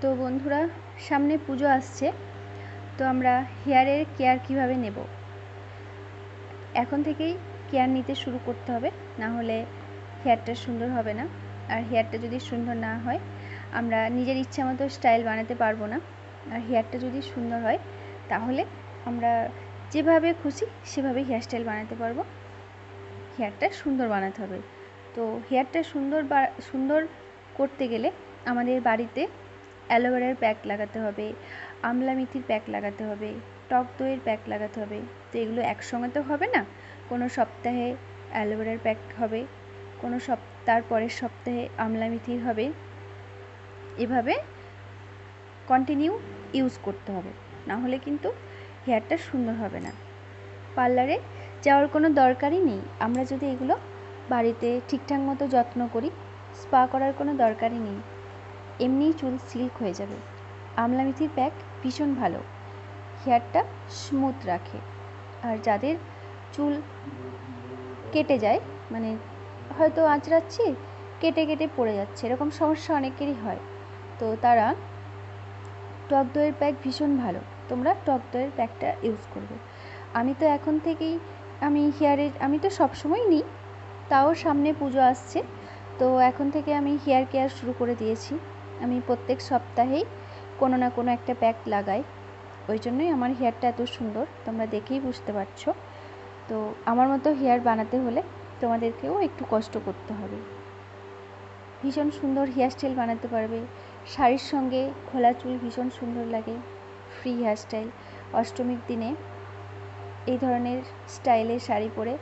তো বন্ধুরা, সামনে পুজো আসছে, তো আমরা হেয়ারের কেয়ার কীভাবে নেব? এখন থেকেই কেয়ার নিতে শুরু করতে হবে, না হলে হেয়ারটা সুন্দর হবে না। আর হেয়ারটা যদি সুন্দর না হয়, আমরা নিজের ইচ্ছা মতো স্টাইল বানাতে পারব না। আর হেয়ারটা যদি সুন্দর হয়, তাহলে আমরা যেভাবে খুশি, সেভাবে হেয়ার স্টাইল বানাতে পারব। হেয়ারটা সুন্দর বানাতে হবে। তো হেয়ারটা সুন্দর বা, সুন্দর করতে গেলে আমাদের বাড়িতে অ্যালোভেরার প্যাক লাগাতে হবে, আমলা মেথির প্যাক লাগাতে হবে, টক দইয়ের প্যাক লাগাতে হবে। তো এগুলো একসঙ্গে তো হবে না, কোনো সপ্তাহে অ্যালোভেরার প্যাক হবে, কোনো সপ তারপরের সপ্তাহে আমলা মেথির হবে। এভাবে কন্টিনিউ ইউজ করতে হবে, না হলে কিন্তু হেয়ারটা সুন্দর হবে না। পার্লারে যাওয়ার কোনো দরকারই নেই, আমরা যদি এগুলো বাড়িতে ঠিকঠাক মতো যত্ন করি, স্পা করার কোনো দরকারই নেই। এমনিই চুল সিল্ক হয়ে যাবে। আমলা মেথির প্যাক ভীষণ ভালো। হেয়ারটা স্মুথ রাখে। আর যাদের চুল কেটে যায় মানে হয়তো আঁচড়াচ্ছি, কেটে কেটে পড়ে যাচ্ছে, এরকম সমস্যা অনেকেরই হয়। তো তারা টক দইয়ের প্যাক ভীষণ ভালো। তোমরা টক দইয়ের প্যাকটা ইউজ করবে। আমি তো এখন থেকেই, আমি হেয়ারের আমি তো সবসময় নিই, তাও সামনে পুজো আসছে, তো এখন থেকে আমি হেয়ার কেয়ার শুরু করে দিয়েছি। আমি প্রত্যেক সপ্তাহেই কোনো না কোনো একটা প্যাক লাগাই। ওই জন্যই আমার হেয়ারটা এত সুন্দর, তোমরা দেখেই বুঝতে পারছ। তো আমার মতো হেয়ার বানাতে হলে তোমাদেরকেও একটু কষ্ট করতে হবে। ভীষণ সুন্দর হেয়ার স্টাইল বানাতে পারবে। শাড়ির সঙ্গে খোলা চুল ভীষণ সুন্দর লাগে। ফ্রি হেয়ার স্টাইল অষ্টমীর দিনে এই ধরনের স্টাইলে শাড়ি পরে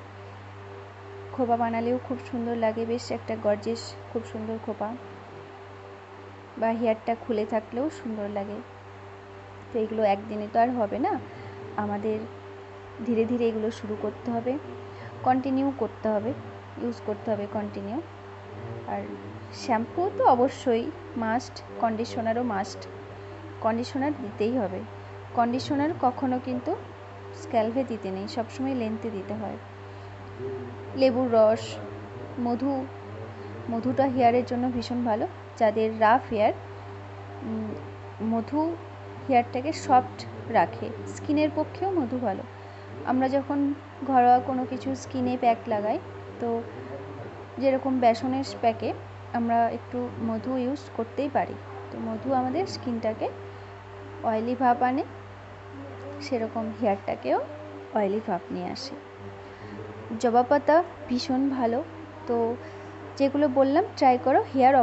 খোপা বানালেও খুব সুন্দর লাগে। বেশ একটা গর্জেস খুব সুন্দর খোপা। বা হেয়ারটা খুলে থাকলেও সুন্দর লাগে। তো এগুলো একদিনে তো আর হবে না। আমাদের ধীরে ধীরে এগুলো শুরু করতে হবে। কন্টিনিউ করতে হবে। ইউজ করতে হবে কন্টিনিউ আর শ্যাম্পু তো অবশ্যই মাস্ট কন্ডিশনারও মাস্ট কন্ডিশনার দিতেই হবে। কন্ডিশনার কখনো কিন্তু স্ক্যালভে দিতে নেই, সবসময় লেন্থে দিতে হয়। লেবুর রস, মধু, মধুটা হেয়ারের জন্য ভীষণ ভালো। যাদের রাফ হেয়ার মধু হেয়ারটাকে সফট রাখে। স্কিনের পক্ষেও মধু ভালো। আমরা যখন ঘরোয়া কোনো কিছু স্কিনে প্যাক লাগাই, তো যেরকম বেসনের প্যাকে আমরা একটু মধু ইউজ করতেই পারি। তো মধু আমাদের স্কিনটাকে অয়েলি ভাব আনে, সেরকম হেয়ারটাকেও অয়েলি ভাব নিয়ে আসে। জবা পাতা ভীষণ ভালো। তো যেগুলো বললাম ট্রাই করো, হেয়ার